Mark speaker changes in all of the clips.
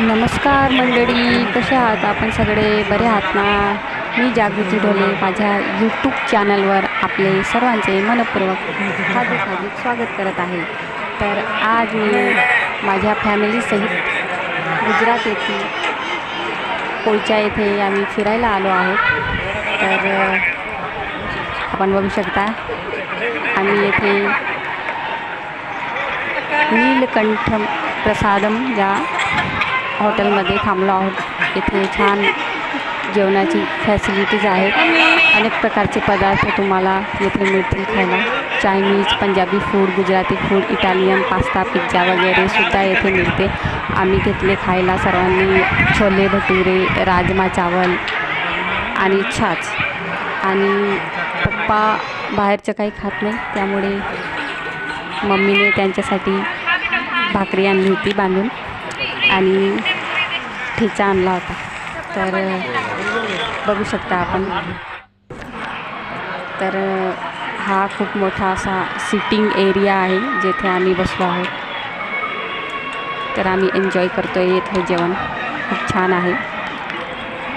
Speaker 1: नमस्कार मंडळी कसे आहात आपण सगळे? बरे आहात ना? मी जागृती ढोले माझ्या यूट्यूब चॅनलवर आपले सर्वांचे मनपूर्वक हार्दिक हार्दिक स्वागत करत आहे. तर आज मी माझ्या फॅमिलीसहित गुजरात येथील कोळच्या येथे आम्ही फिरायला आलो आहोत. तर आपण बघू शकता आम्ही येथे नीलकंठ प्रसादम या हॉटेलमध्ये थांबलो आहोत. इथे छान जेवणाची फॅसिलिटीज आहेत. अनेक प्रकारचे पदार्थ तुम्हाला येथे मिळतील खायला. Chinese Punjabi food Gujarati food Italian pasta pizza वगैरे सुद्धा येथे मिळते. आम्ही घेतले खायला सर्वांनी छोले भटुरे राजमा चावल आणि छाछ. आणि पप्पा बाहेरचं काही खात नाही त्यामुळे मम्मीने त्यांच्यासाठी भाकरी आणली होती बांधून. आणि ठेचा आणला होता. तर बघू शकता आपण. तर हा खूप मोठा असा सिटिंग एरिया आहे जेथे आम्ही बसलो आहोत. तर आम्ही एन्जॉय करतो आहे इथे जेवण. खूप छान आहे.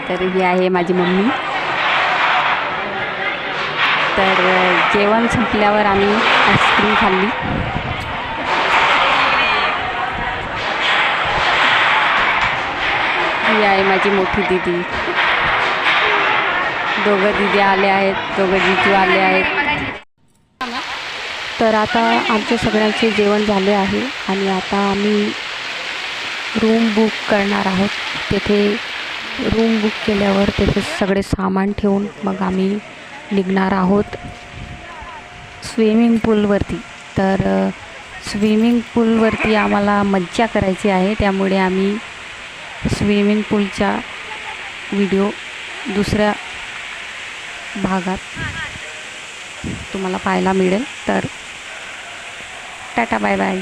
Speaker 1: तर ही आहे माझी मम्मी. तर जेवण संपल्यावर आम्ही आईस्क्रीम खाल्ली. ही आहे माझी मोठी दिदी. दोघं दिदी आले आहेत दोघं जिजू आले आहेत. तर आता आमचे सगळ्यांचे जेवण झाले आहे आणि आता आम्ही रूम बुक करणार आहोत. तेथे रूम बुक केल्यावर तेथे सगळे सामान ठेवून मग आम्ही निघणार आहोत स्विमिंग पूलवरती. तर स्विमिंग पूलवरती आम्हाला मज्जा करायची आहे. त्यामुळे आम्ही स्विमिंग पूलचा व्हिडिओ दुसऱ्या भागात तुम्हाला पाहायला मिळेल. तर टाटा बाय बाय.